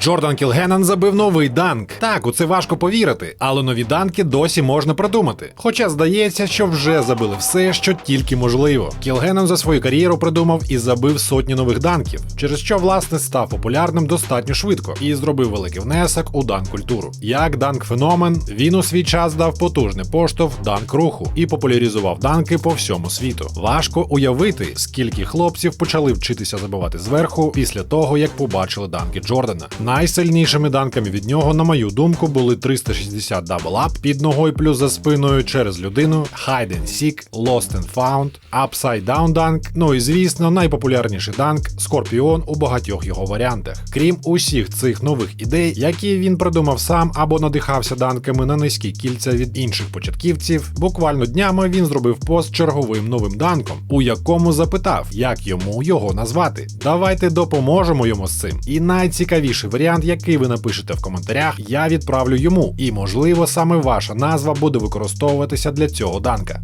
Джордан Кілгенан забив новий данк. Так, у це важко повірити, але нові данки досі можна придумати. Хоча здається, що вже забили все, що тільки можливо. Кілгенан за свою кар'єру придумав і забив сотні нових данків, через що власне став популярним достатньо швидко і зробив великий внесок у данк культуру. Як данк феномен, він у свій час дав потужний поштовх данк руху і популяризував данки по всьому світу. Важко уявити, скільки хлопців почали вчитися забивати зверху після того, як побачили данки Джордана. Найсильнішими данками від нього, на мою думку, були 360 дабл ап під ногою плюс за спиною через людину, Hide and Seek, Lost and Found, Upside Down Dunk, ну і звісно, найпопулярніший данк Скорпіон у багатьох його варіантах. Крім усіх цих нових ідей, які він придумав сам або надихався данками на низькі кільця від інших початківців, буквально днями він зробив пост черговим новим данком, у якому запитав, як йому його назвати. Давайте допоможемо йому з цим. І найцікавіший варіант, який ви напишете в коментарях, я відправлю йому. І можливо саме ваша назва буде використовуватися для цього данка.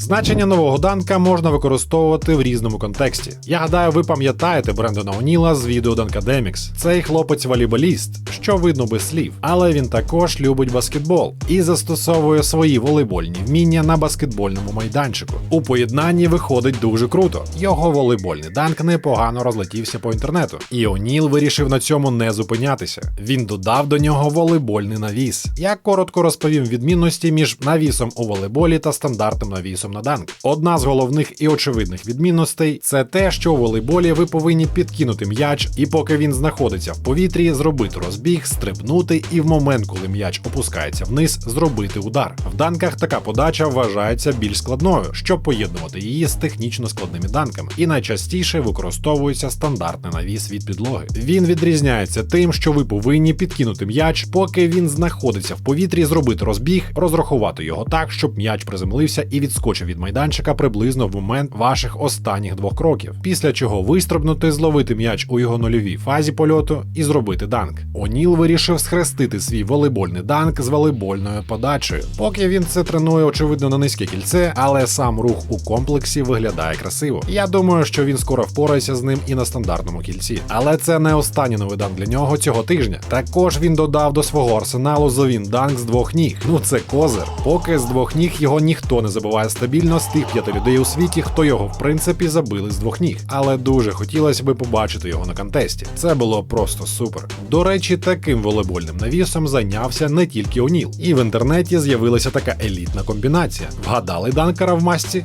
Значення нового данка можна використовувати в різному контексті. Я гадаю, ви пам'ятаєте Брендона Оніла з відео Данкадемікс. Цей хлопець волейболіст, що видно без слів, але він також любить баскетбол і застосовує свої волейбольні вміння на баскетбольному майданчику. У поєднанні виходить дуже круто. Його волейбольний данк непогано розлетівся по інтернету, і Оніл вирішив на цьому не зупинятися. Він додав до нього волейбольний навіс. Я коротко розповім відмінності між навісом у волейболі та стандартним навісом на данк. Одна з головних і очевидних відмінностей це те, що у волейболі ви повинні підкинути м'яч, і поки він знаходиться в повітрі, зробити розбіг, стрибнути, і в момент, коли м'яч опускається вниз, зробити удар. В данках така подача вважається більш складною, щоб поєднувати її з технічно складними данками, і найчастіше використовується стандартний навіс від підлоги. Він відрізняється тим, що ви повинні підкинути м'яч, поки він знаходиться в повітрі, зробити розбіг, розрахувати його так, щоб м'яч приземлився і відскочив від майданчика приблизно в момент ваших останніх двох кроків, після чого вистрибнути, зловити м'яч у його нульовій фазі польоту і зробити данк. Оніл вирішив схрестити свій волейбольний данк з волейбольною подачею. Поки він це тренує, очевидно, на низьке кільце, але сам рух у комплексі виглядає красиво. Я думаю, що він скоро впорається з ним і на стандартному кільці. Але це не останній новий данк для нього цього тижня. Також він додав до свого арсеналу зовін данк з двох ніг. Ну це козир. Поки з двох ніг його ніхто не забиває стабільно з тих п'яти людей у світі, хто його в принципі забили з двох ніг. Але дуже хотілося би побачити його на контесті. Це було просто супер. До речі, таким волейбольним навісом зайнявся не тільки Оніл, і в інтернеті з'явилася така елітна комбінація. Вгадали данкера в масці?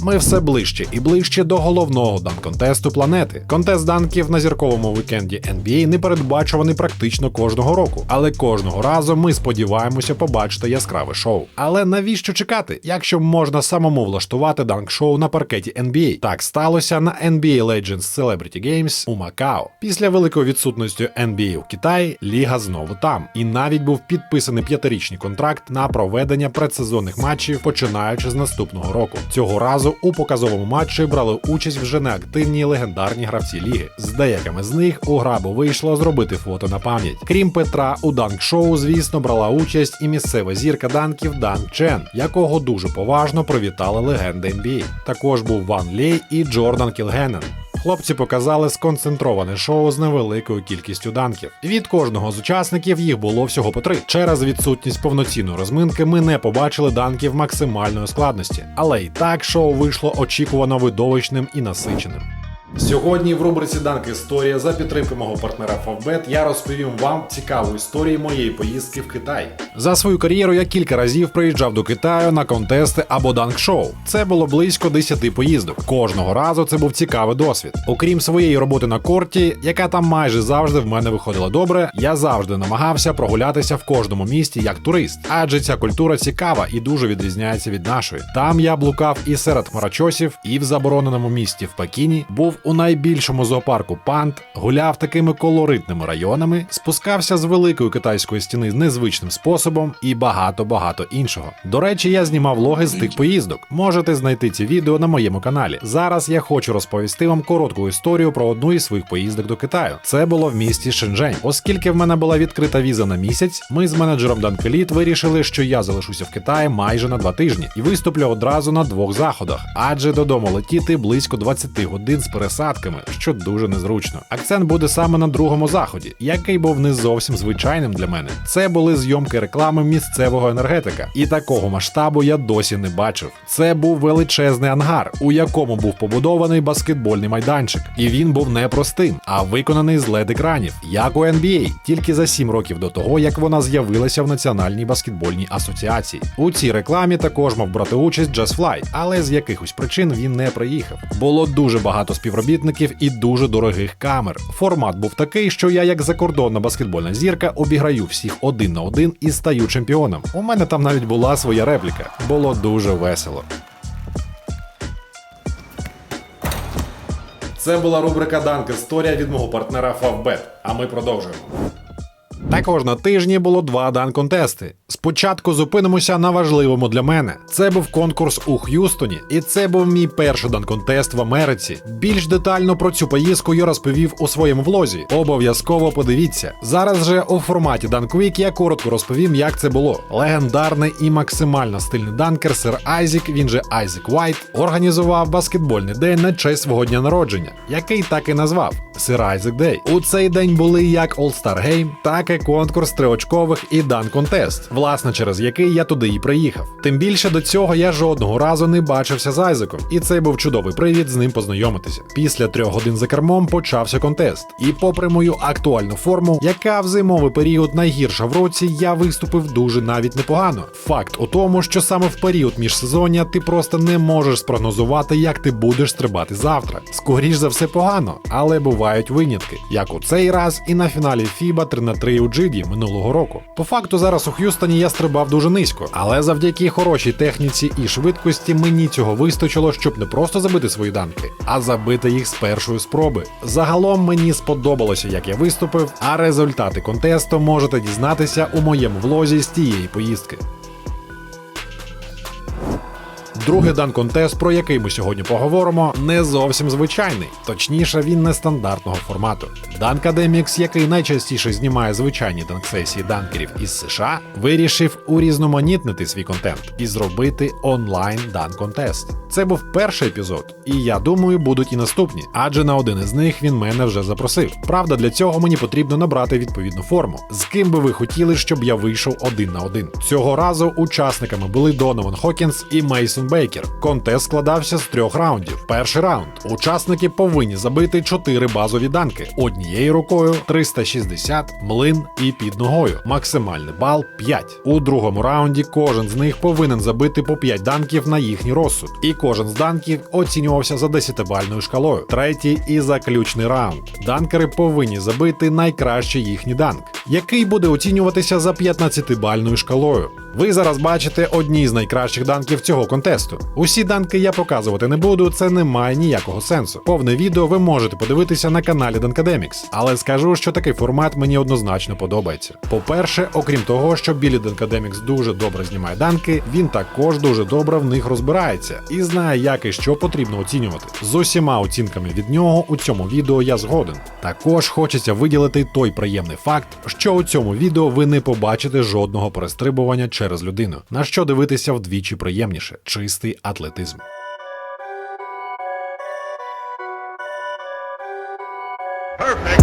Ми все ближче і ближче до головного данк-контесту планети. Контест данків на зірковому вікенді NBA непередбачуваний практично кожного року, але кожного разу ми сподіваємося побачити яскраве шоу. Але навіщо чекати, якщо можна самому влаштувати данк-шоу на паркеті NBA? Так сталося на NBA Legends Celebrity Games у Макао. Після великої відсутності NBA у Китаї ліга знову там, і навіть був підписаний п'ятирічний контракт на проведення предсезонних матчів, починаючи з наступного року. Цього разу у показовому матчі брали участь вже неактивні легендарні гравці ліги. З деякими з них у грабу вийшло зробити фото на пам'ять. Крім Петра, у данк-шоу, звісно, брала участь і місцева зірка данків Дан Чен, якого дуже поважно привітали легенди NBA. Також був Ван Лей і Джордан Кілгенен. Хлопці показали сконцентроване шоу з невеликою кількістю данків. Від кожного з учасників їх було всього по три. Через відсутність повноцінної розминки ми не побачили данків максимальної складності, але і так шоу вийшло очікувано видовищним і насиченим. Сьогодні в рубриці Данк Історія за підтримки мого партнера Favbet я розповім вам цікаву історію моєї поїздки в Китай. За свою кар'єру я кілька разів приїжджав до Китаю на контести або данк-шоу. Це було близько 10 поїздок. Кожного разу це був цікавий досвід. Окрім своєї роботи на корті, яка там майже завжди в мене виходила добре, я завжди намагався прогулятися в кожному місті як турист, адже ця культура цікава і дуже відрізняється від нашої. Там я блукав і серед хмарочосів, і в забороненому місті в Пекіні, був у найбільшому зоопарку Пант, гуляв такими колоритними районами, спускався з великої китайської стіни незвичним способом і багато-багато іншого. До речі, я знімав влоги з тих поїздок. Можете знайти ці відео на моєму каналі. Зараз я хочу розповісти вам коротку історію про одну із своїх поїздок до Китаю. Це було в місті Шенжень. Оскільки в мене була відкрита віза на місяць, ми з менеджером Данкеліт вирішили, що я залишуся в Китаї майже на два тижні і виступлю одразу на двох заходах, адже додому летіти близько 20 годин з пересадкою пересадками, що дуже незручно. Акцент буде саме на другому заході, який був не зовсім звичайним для мене. Це були зйомки реклами місцевого енергетика, і такого масштабу я досі не бачив. Це був величезний ангар, у якому був побудований баскетбольний майданчик, і він був не простим, а виконаний з led екранів, як у NBA, тільки за 7 років до того, як вона з'явилася в Національній баскетбольній асоціації. У цій рекламі також мав брати участь Just Fly, але з якихось причин він не приїхав. Було дуже багато співробітників і дуже дорогих камер. Формат був такий, що я, як закордонна баскетбольна зірка, обіграю всіх один на один і стаю чемпіоном. У мене там навіть була своя репліка. Було дуже весело. Це була рубрика Данк Історія від мого партнера Фавбет. а ми продовжуємо. Також на тижні було два дан-контести. Спочатку зупинимося на важливому для мене. Це був конкурс у Х'юстоні, і це був мій перший дан-контест в Америці. Більш детально про цю поїздку я розповів у своєму влозі. Обов'язково подивіться. Зараз же у форматі Week я коротко розповім, як це було. Легендарний і максимально стильний данкер сер Айзік, він же Айзек Вайт, організував баскетбольний день на честь свого дня народження, який так і назвав Сир Айзек Дей. У цей день були як All-Star Game, так і конкурс триочкових і дан контест, власне, через який я туди і приїхав. Тим більше до цього я жодного разу не бачився з Айзеком, і це був чудовий привід з ним познайомитися. Після трьох годин за кермом почався контест. І попри мою актуальну форму, яка в зимовий період найгірша в році, я виступив дуже навіть непогано. Факт у тому, що саме в період міжсезоння ти просто не можеш спрогнозувати, як ти будеш стрибати завтра. Скоріш за все погано, але бувають винятки, як у цей раз і на фіналі FIBA 3 на 3 у Джиді минулого року. По факту зараз у Х'юстоні я стрибав дуже низько, але завдяки хорошій техніці і швидкості мені цього вистачило, щоб не просто забити свої данки, а забити їх з першої спроби. Загалом мені сподобалося, як я виступив, а результати контесту можете дізнатися у моєму влозі з тієї поїздки. Другий дан контест, про який ми сьогодні поговоримо, не зовсім звичайний, точніше, він не стандартного формату. Данкадемікс, який найчастіше знімає звичайні данк-сесії данкерів із США, вирішив урізноманітнити свій контент і зробити онлайн дан контест. Це був перший епізод, і я думаю, будуть і наступні, адже на один із них він мене вже запросив. Правда, для цього мені потрібно набрати відповідну форму. З ким би ви хотіли, щоб я вийшов один на один. Цього разу учасниками були Донован Хокінс і Мейсон Бейкер. Контест складався з трьох раундів. Перший раунд. Учасники повинні забити чотири базові данки однією рукою 360, млин і під ногою. Максимальний бал 5. У другому раунді кожен з них повинен забити по 5 данків на їхній розсуд. І кожен з данків оцінювався за 10-бальною шкалою. Третій і заключний раунд. Данкери повинні забити найкращий їхній данк, який буде оцінюватися за 15-бальною шкалою. Ви зараз бачите одні з найкращих данків цього контесту. Усі данки я показувати не буду, це не має ніякого сенсу. Повне відео ви можете подивитися на каналі Dankademics, але скажу, що такий формат мені однозначно подобається. По-перше, окрім того, що Білі Dankademics дуже добре знімає данки, він також дуже добре в них розбирається і знає, як і що потрібно оцінювати. З усіма оцінками від нього у цьому відео я згоден. Також хочеться виділити той приємний факт, що у цьому відео ви не побачите жодного перестрибування через людину, на що дивитися вдвічі приємніше чистий атлетизм. Perfect.